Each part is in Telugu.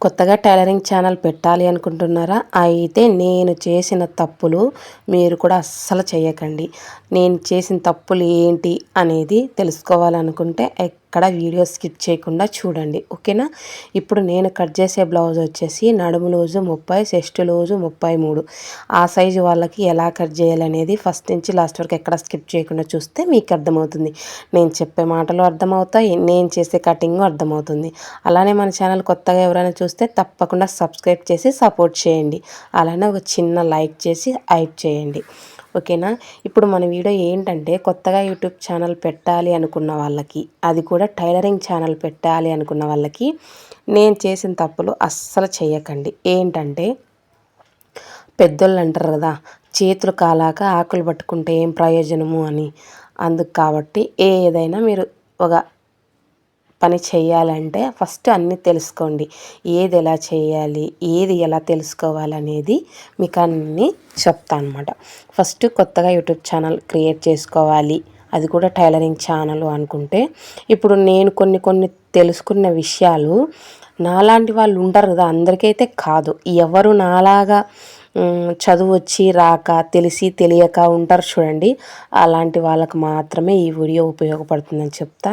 కొత్తగా టైలరింగ్ ఛానల్ పెట్టాలి అనుకుంటున్నారా? అయితే నేను చేసిన తప్పులు మీరు కూడా అస్సలు చేయకండి. నేను చేసిన తప్పులు ఏంటి అనేది తెలుసుకోవాలనుకుంటే ఎక్కడ వీడియో స్కిప్ చేయకుండా చూడండి ఓకేనా? ఇప్పుడు నేను కట్ చేసే బ్లౌజ్ వచ్చేసి నడుము రోజు ముప్పై చెస్ట్ రోజు ముప్పై మూడు. ఆ సైజు వాళ్ళకి ఎలా కట్ చేయాలనేది ఫస్ట్ నుంచి లాస్ట్ వరకు ఎక్కడ స్కిప్ చేయకుండా చూస్తే మీకు అర్థమవుతుంది. నేను చెప్పే మాటలు అర్థమవుతాయి నేను చేసే కటింగ్ అర్థమవుతుంది. అలానే మన ఛానల్ కొత్తగా ఎవరైనా చూస్తే తప్పకుండా సబ్స్క్రైబ్ చేసి సపోర్ట్ చేయండి. అలానే ఒక చిన్న లైక్ చేసి హైప్ చేయండి. ఓకేనా? ఇప్పుడు మన వీడియో ఏంటంటే కొత్తగా యూట్యూబ్ ఛానల్ పెట్టాలి అనుకున్న వాళ్ళకి అది కూడా టైలరింగ్ ఛానల్ పెట్టాలి అనుకున్న వాళ్ళకి నేను చేసిన తప్పులు అస్సలు చేయకండి. ఏంటంటే పెద్దోళ్ళు అంటారు కదా చేతులు కాలాక ఆకులు పట్టుకుంటే ఏం ప్రయోజనము అని. అందుకు కాబట్టి ఏదైనా మీరు ఒక పని చేయాలంటే ఫస్ట్ అన్నీ తెలుసుకోండి. ఏది ఎలా చేయాలి ఏది ఎలా తెలుసుకోవాలనేది మీకు అన్నీ చెప్తా అనమాట ఫస్ట్ కొత్తగా యూట్యూబ్ ఛానల్ క్రియేట్ చేసుకోవాలి. అది కూడా టైలరింగ్ ఛానల్ అనుకుంటే. ఇప్పుడు నేను కొన్ని కొన్ని తెలుసుకున్న విషయాలు నాలాంటి వాళ్ళు ఉంటారు కదా అందరికైతే కాదు. ఎవరు నాలాగా చదువు వచ్చి రాక తెలిసి తెలియక ఉంటారు చూడండి. అలాంటి వాళ్ళకు మాత్రమే ఈ వీడియో ఉపయోగపడుతుందని చెప్తా.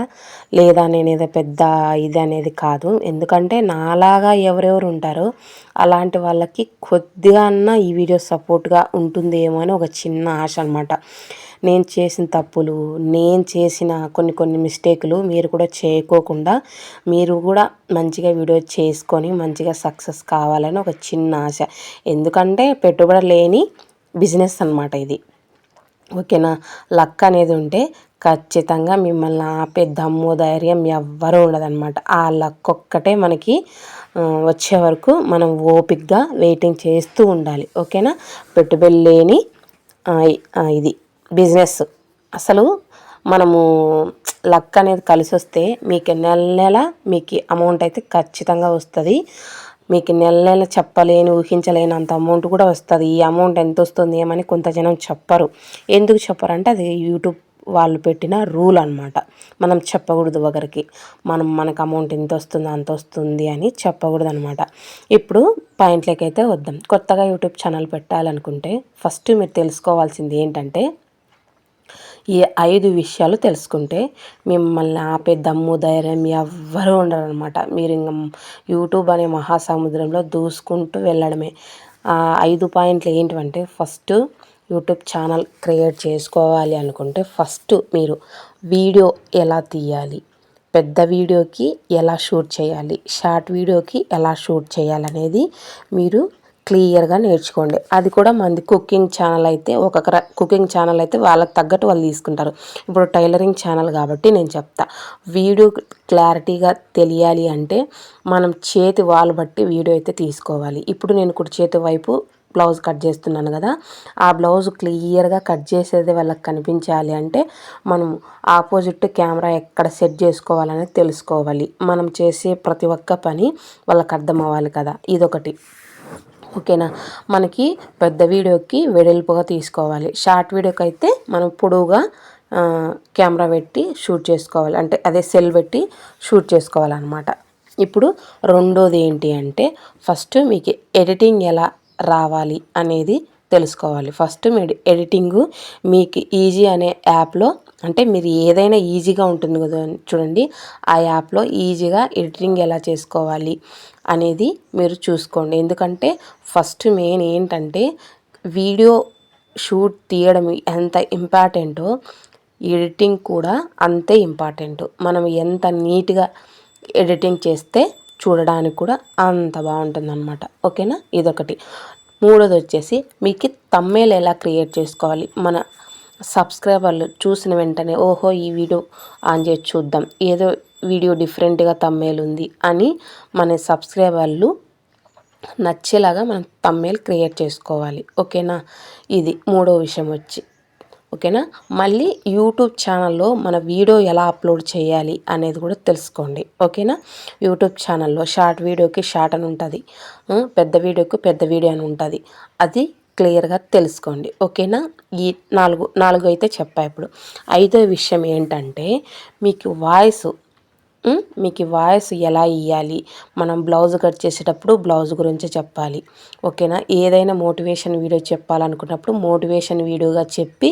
లేదా నేను ఏదో పెద్ద ఇది అనేది కాదు. ఎందుకంటే నాలాగా ఎవరెవరు ఉంటారో అలాంటి వాళ్ళకి కొద్దిగా అన్నా ఈ వీడియో సపోర్ట్గా ఉంటుందేమో అని ఒక చిన్న ఆశ అనమాట నేను చేసిన తప్పులు నేను చేసిన కొన్ని కొన్ని మిస్టేకులు మీరు కూడా చేయకోకుండా మీరు కూడా మంచిగా వీడియో చేసుకొని మంచిగా సక్సెస్ కావాలని ఒక చిన్న ఆశ. ఎందుకంటే పెట్టుబడి లేని బిజినెస్ అనమాట ఇది. ఓకేనా? లక్ అనేది ఉంటే ఖచ్చితంగా మిమ్మల్ని ఆపే దమ్ము ధైర్యం ఎవ్వరూ ఉండదన్నమాట. ఆ లక్ ఒక్కటే మనకి వచ్చే వరకు మనం ఓపిక్గా వెయిటింగ్ చేస్తూ ఉండాలి. ఓకేనా? పెట్టుబడి లేని ఇది. బిజినెస్. అసలు మనము లక్ అనేది కలిసి వస్తే మీకు నెల నెల మీకు అమౌంట్ అయితే ఖచ్చితంగా వస్తుంది. మీకు నెల నెల చెప్పలేని ఊహించలేనంత అమౌంట్ కూడా వస్తుంది. ఈ అమౌంట్ ఎంత వస్తుంది ఏమని కొంత జనం చెప్పరు. ఎందుకు చెప్పరంటే అది యూట్యూబ్ వాళ్ళు పెట్టిన రూల్ అనమాట మనం చెప్పకూడదు ఒకరికి. మనం మనకు అమౌంట్ ఎంత వస్తుంది అంత వస్తుంది అని చెప్పకూడదు అనమాట ఇప్పుడు పాయింట్లకైతే అయితే వద్దాం. కొత్తగా యూట్యూబ్ ఛానల్ పెట్టాలనుకుంటే ఫస్ట్ మీరు తెలుసుకోవాల్సింది ఏంటంటే ఈ ఐదు విషయాలు తెలుసుకుంటే మిమ్మల్ని ఆపే దమ్ము ధైర్యం ఎవ్వరూ ఉండరనమాట మీరు ఇంక యూట్యూబ్ అనే మహాసముద్రంలో దూసుకుంటూ వెళ్ళడమే. ఆ ఐదు పాయింట్లు ఏంటంటే ఫస్ట్ యూట్యూబ్ ఛానల్ క్రియేట్ చేసుకోవాలి అనుకుంటే ఫస్ట్ మీరు వీడియో ఎలా తీయాలి పెద్ద వీడియోకి ఎలా షూట్ చేయాలి షార్ట్ వీడియోకి ఎలా షూట్ చేయాలనేది మీరు క్లియర్గా నేర్చుకోండి. అది కూడా మంది కుకింగ్ ఛానల్ అయితే ఒక కుకింగ్ ఛానల్ అయితే వాళ్ళకి తగ్గట్టు వాళ్ళు తీసుకుంటారు. ఇప్పుడు టైలరింగ్ ఛానల్ కాబట్టి నేను చెప్తా. వీడియో క్లారిటీగా తెలియాలి అంటే మనం చేతి వాళ్ళు బట్టి వీడియో అయితే తీసుకోవాలి. ఇప్పుడు నేను కుడి చేతి వైపు బ్లౌజ్ కట్ చేస్తున్నాను కదా ఆ బ్లౌజ్ క్లియర్గా కట్ చేసేది వాళ్ళకి కనిపించాలి అంటే మనం ఆపోజిట్ కెమెరా ఎక్కడ సెట్ చేసుకోవాలనేది తెలుసుకోవాలి. మనం చేసే ప్రతి ఒక్క పని వాళ్ళకి అర్థం అవ్వాలి కదా. ఇదొకటి. ఓకేనా? మనకి పెద్ద వీడియోకి వెడల్పుగా తీసుకోవాలి. షార్ట్ వీడియోకి అయితే మనం పొడవుగా కెమెరా పెట్టి షూట్ చేసుకోవాలి. అంటే అదే సెల్ పెట్టి షూట్ చేసుకోవాలన్నమాట. ఇప్పుడు రెండోది ఏంటి అంటే ఫస్ట్ మీకు ఎడిటింగ్ ఎలా రావాలి అనేది తెలుసుకోవాలి. ఫస్ట్ మీరు ఎడిటింగు మీకు ఈజీ అనే యాప్లో అంటే మీరు ఏదైనా ఈజీగా ఉంటుంది కదా చూడండి ఆ యాప్లో ఈజీగా ఎడిటింగ్ ఎలా చేసుకోవాలి అనేది మీరు చూసుకోండి. ఎందుకంటే ఫస్ట్ మెయిన్ ఏంటంటే వీడియో షూట్ తీయడం ఎంత ఇంపార్టెంటో ఎడిటింగ్ కూడా అంతే ఇంపార్టెంట్. మనం ఎంత నీట్గా ఎడిటింగ్ చేస్తే చూడడానికి కూడా అంత బాగుంటుంది అనమాట ఓకేనా? ఇదొకటి. మూడోది వచ్చేసి మీకు తమ్మేలు ఎలా క్రియేట్ చేసుకోవాలి? మన సబ్స్క్రైబర్లు చూసిన వెంటనే ఓహో ఈ వీడియో ఆన్ చేసి చూద్దాం ఏదో వీడియో డిఫరెంట్గా తమ్మేలు ఉంది అని మన సబ్స్క్రైబర్లు నచ్చేలాగా మనం తమ్మేలు క్రియేట్ చేసుకోవాలి. ఓకేనా? ఇది మూడో విషయం వచ్చి. ఓకేనా? మళ్ళీ యూట్యూబ్ ఛానల్లో మన వీడియో ఎలా అప్లోడ్ చేయాలి అనేది కూడా తెలుసుకోండి. ఓకేనా? యూట్యూబ్ ఛానల్లో షార్ట్ వీడియోకి షార్ట్ అని ఉంటుంది. పెద్ద వీడియోకి పెద్ద వీడియో అని ఉంటుంది. అది క్లియర్గా తెలుసుకోండి. ఓకేనా? ఈ నాలుగు నాలుగు అయితే చెప్పా ఇప్పుడు. ఐదో విషయం ఏంటంటే మీకు వాయిస్ మీకు వాయిస్ ఎలా ఇవ్వాలి మనం బ్లౌజ్ కట్ చేసేటప్పుడు బ్లౌజ్ గురించి చెప్పాలి. ఓకేనా? ఏదైనా మోటివేషన్ వీడియో చెప్పాలనుకున్నప్పుడు మోటివేషన్ వీడియోగా చెప్పి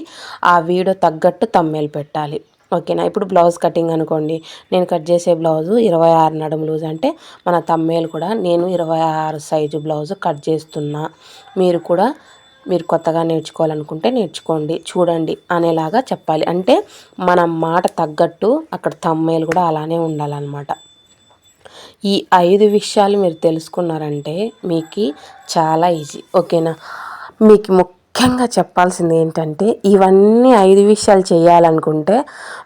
ఆ వీడియో తగ్గట్టు తమ్మేలు పెట్టాలి. ఓకేనా? ఇప్పుడు బ్లౌజ్ కటింగ్ అనుకోండి. నేను కట్ చేసే బ్లౌజు ఇరవై ఆరు నడుము లూజ్ అంటే మన తమ్మేలు కూడా నేను ఇరవై ఆరు సైజు బ్లౌజు కట్ చేస్తున్నా. మీరు కూడా మీరు కొత్తగా నేర్చుకోవాలనుకుంటే నేర్చుకోండి. చూడండి అనేలాగా చెప్పాలి. అంటే మన మాట తగ్గట్టు అక్కడ తమ్మేలు కూడా అలానే ఉండాలన్నమాట. ఈ ఐదు విషయాలు మీరు తెలుసుకున్నారంటే మీకు చాలా ఈజీ. ఓకేనా? మీకు ముఖ్యంగా చెప్పాల్సింది ఏంటంటే ఇవన్నీ ఐదు విషయాలు చేయాలనుకుంటే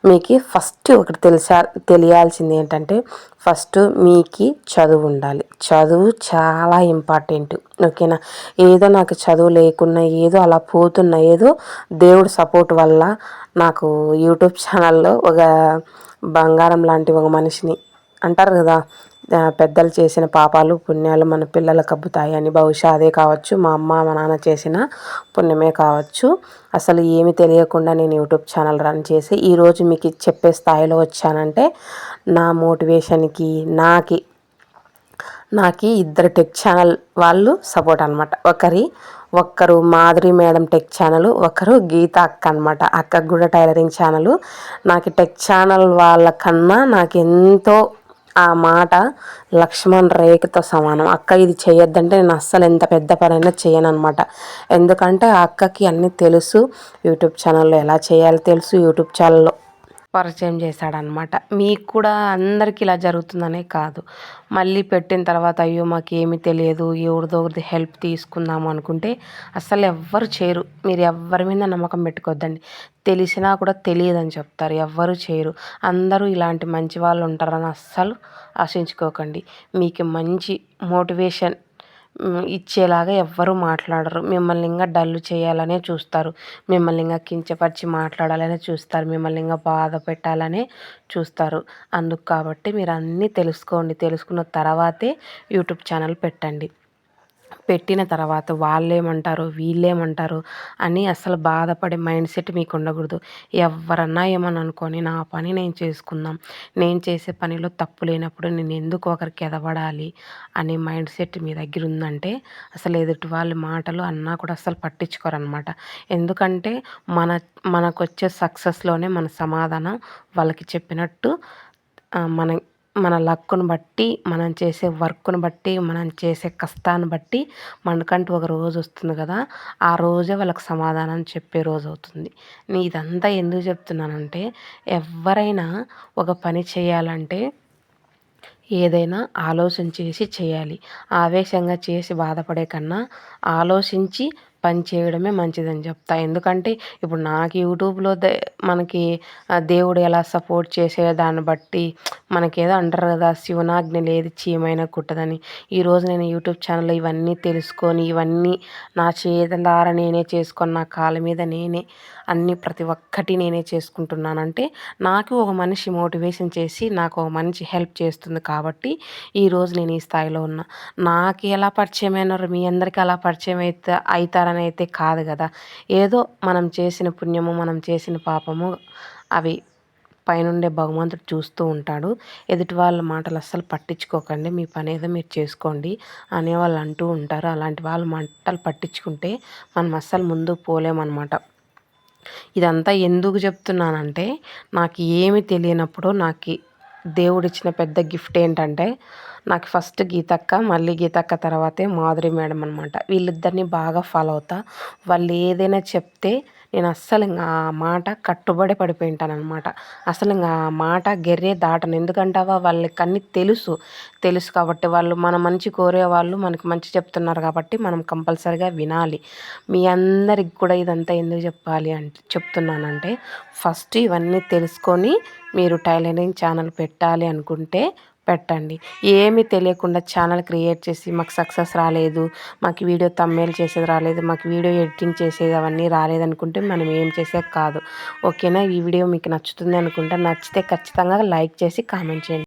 మీకు ఫస్ట్ ఒకటి తెలిసా తెలియాల్సింది ఏంటంటే ఫస్ట్ మీకు చదువు ఉండాలి. చదువు చాలా ఇంపార్టెంట్. ఓకేనా? ఏదో నాకు చదువు లేకున్నా ఏదో అలా పోతున్నా ఏదో దేవుడు సపోర్ట్ వల్ల నాకు యూట్యూబ్ ఛానల్లో ఒక బంగారం లాంటి ఒక మనిషిని అంటారు కదా పెద్దలు చేసిన పాపాలు పుణ్యాలు మన పిల్లలకు అబ్బుతాయి అని బహుశా అదే కావచ్చు. మా అమ్మ మా నాన్న చేసిన పుణ్యమే కావచ్చు. అసలు ఏమి తెలియకుండా నేను యూట్యూబ్ ఛానల్ రన్ చేసి ఈరోజు మీకు చెప్పే స్థాయిలో వచ్చానంటే నా మోటివేషన్కి నాకి నాకు ఇద్దరు టెక్ ఛానల్ వాళ్ళు సపోర్ట్ అనమాట ఒకరి ఒక్కరు మాధురి మేడం టెక్ ఛానల్ ఒకరు గీత అక్క అనమాట అక్కకు కూడా టైలరింగ్ ఛానల్. నాకు టెక్ ఛానల్ వాళ్ళ కన్నా నాకు ఎంతో ఆ మాట లక్ష్మణ్ రేఖతో సమానం. అక్క ఇది చేయొద్దంటే నేను అస్సలు ఎంత పెద్ద పనైనా చేయను అనమాట ఎందుకంటే ఆ అక్కకి అన్నీ తెలుసు. యూట్యూబ్ ఛానల్లో ఎలా చేయాలో తెలుసు. యూట్యూబ్ ఛానల్లో పరిచయం చేశాడనమాట. మీకు కూడా అందరికీ ఇలా జరుగుతుందనే కాదు. మళ్ళీ పెట్టిన తర్వాత అయ్యో మాకు తెలియదు ఎవరిదో ఒకరిది హెల్ప్ తీసుకుందాము అనుకుంటే అస్సలు ఎవ్వరు చేయరు. మీరు ఎవరి మీద నమ్మకం పెట్టుకోవద్దండి. తెలిసినా కూడా తెలియదని చెప్తారు. ఎవ్వరు చేయరు. అందరూ ఇలాంటి మంచి వాళ్ళు ఉంటారని అస్సలు ఆశించుకోకండి. మీకు మంచి మోటివేషన్ ఇచ్చేలాగా ఎవ్వరూ మాట్లాడరు. మిమ్మల్ని ఇంకా డల్లు చేయాలనే చూస్తారు. మిమ్మల్ని ఇంకా కించపరిచి మాట్లాడాలనే చూస్తారు. మిమ్మల్ని ఇంకా బాధ పెట్టాలనే చూస్తారు. అందుకు కాబట్టి మీరు అన్నీ తెలుసుకోండి. తెలుసుకున్న తర్వాతే యూట్యూబ్ ఛానల్ పెట్టండి. పెట్టిన తర్వాత వాళ్ళేమంటారు వీళ్ళేమంటారు అని అసలు బాధపడే మైండ్ సెట్ మీకు ఉండకూడదు ఎవరన్నా ఏమని అనుకొని నా పని నేను చేసుకుందాం. నేను చేసే పనిలో తప్పు లేనప్పుడు నేను ఎందుకు ఒకరికి ఎదవడాలి అనే మైండ్ సెట్ మీ దగ్గర ఉందంటే అసలు ఎదుటి వాళ్ళ మాటలు అన్నా కూడా అసలు పట్టించుకోరనమాట. ఎందుకంటే మన మనకు వచ్చే సక్సెస్లోనే మన సమాధానం వాళ్ళకి చెప్పినట్టు మన మన లక్కును బట్టి మనం చేసే వర్క్ను బట్టి మనం చేసే కష్టాన్ని బట్టి మనకంటూ ఒక రోజు వస్తుంది కదా. ఆ రోజే వాళ్ళకి సమాధానం చెప్పే రోజు అవుతుంది. నేను ఇదంతా ఎందుకు చెప్తున్నానంటే ఎవరైనా ఒక పని చేయాలంటే ఏదైనా ఆలోచన చేసి చేయాలి. ఆవేశంగా చేసి బాధపడే కన్నా ఆలోచించి పని చేయడమే మంచిదని చెప్తా. ఎందుకంటే ఇప్పుడు నాకు యూట్యూబ్లో మనకి దేవుడు ఎలా సపోర్ట్ చేసే దాన్ని బట్టి మనకేదో అంటారు కదా శివనాజ్ఞ లేదు చీమైనా కుట్టదని. ఈరోజు నేను యూట్యూబ్ ఛానల్లో ఇవన్నీ తెలుసుకొని ఇవన్నీ నా చేతులారా నేనే చేసుకొని నా కాళ్ళ మీద నేనే అన్ని ప్రతి ఒక్కటి నేనే చేసుకుంటున్నానంటే నాకు ఒక మనిషి మోటివేషన్ చేసి నాకు ఒక మనిషి హెల్ప్ చేస్తుంది కాబట్టి ఈరోజు నేను ఈ స్థాయిలో ఉన్నా. నాకు ఎలా పరిచయం అయినారు మీ అందరికీ అలా పరిచయం అయితే అవుతారని అయితే కాదు కదా. ఏదో మనం చేసిన పుణ్యము మనం చేసిన పాపము అవి పైనుండే భగవంతుడు చూస్తూ ఉంటాడు. ఎదుటి వాళ్ళ మాటలు అస్సలు పట్టించుకోకండి. మీ పని ఏదో మీరు చేసుకోండి అనేవాళ్ళు అంటూ ఉంటారు. అలాంటి వాళ్ళ మాటలు పట్టించుకుంటే మనం అస్సలు ముందు పోలేమన్నమాట. ఇదంతా ఎందుకు చెప్తున్నానంటే నాకు ఏమి తెలియనప్పుడు నాకు దేవుడిచ్చిన పెద్ద గిఫ్ట్ ఏంటంటే నాకు ఫస్ట్ గీతక్క మళ్ళీ గీతక్క తర్వాతే మాధురి మేడం అనమాట వీళ్ళిద్దరిని బాగా ఫాలో అవుతా. వాళ్ళు ఏదైనా చెప్తే నేను అస్సలు ఇంకా ఆ మాట కట్టుబడి పడిపోయి ఉంటాను అనమాట అసలు ఇంకా ఆ మాట గెర్రే దాటను. ఎందుకంటావా? వాళ్ళకి అన్నీ తెలుసు. తెలుసు కాబట్టి వాళ్ళు మన మంచి కోరే వాళ్ళు మనకి మంచి చెప్తున్నారు కాబట్టి మనం కంపల్సరిగా వినాలి. మీ అందరికి కూడా ఇదంతా ఎందుకు చెప్పాలి అంటే చెప్తున్నానంటే ఫస్ట్ ఇవన్నీ తెలుసుకొని మీరు టైలరింగ్ ఛానల్ పెట్టాలి అనుకుంటే పెట్టండి. ఏమీ తెలియకుండా ఛానల్ క్రియేట్ చేసి మాకు సక్సెస్ రాలేదు మాకు వీడియో తమ్మేలు చేసేది రాలేదు మాకు వీడియో ఎడిటింగ్ చేసేది అవన్నీ రాలేదనుకుంటే మనం ఏం చేసేది కాదు. ఓకేనా? ఈ వీడియో మీకు నచ్చుతుంది అనుకుంటే నచ్చితే ఖచ్చితంగా లైక్ చేసి కామెంట్ చేయండి.